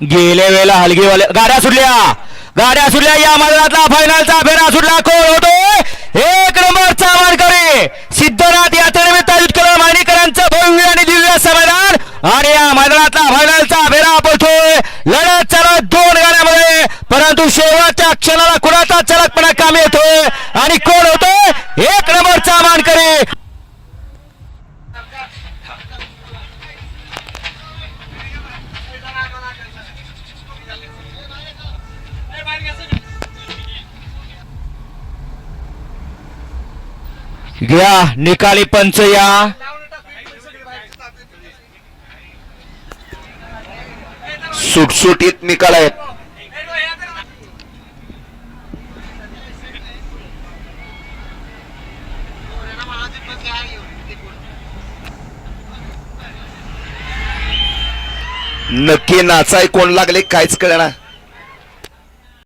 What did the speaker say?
गेल्या वेळेला हलगीवाले गाड्या सुटल्या. गाड्या सुटल्या. या मैदानातला फायनलचा फेरा सुटला. कोण होतोय एक नंबरचा मानकरी सिद्धनाथ यात्रेनिमित्त युद्धकला माणिकरांचं भव्य आणि दिव्य असं मैदान आणि या मैदानातला फायनलचा फेरा पडतोय लढत चालत दोन गाड्यामध्ये. परंतु शेवटच्या क्षणाला कुणाचा चलकपणा कामी येतो? घ्या निकाली पंच या. सुटसुटीत निकाल आहेत. नक्की नाचाय कोण लागले काहीच कळणार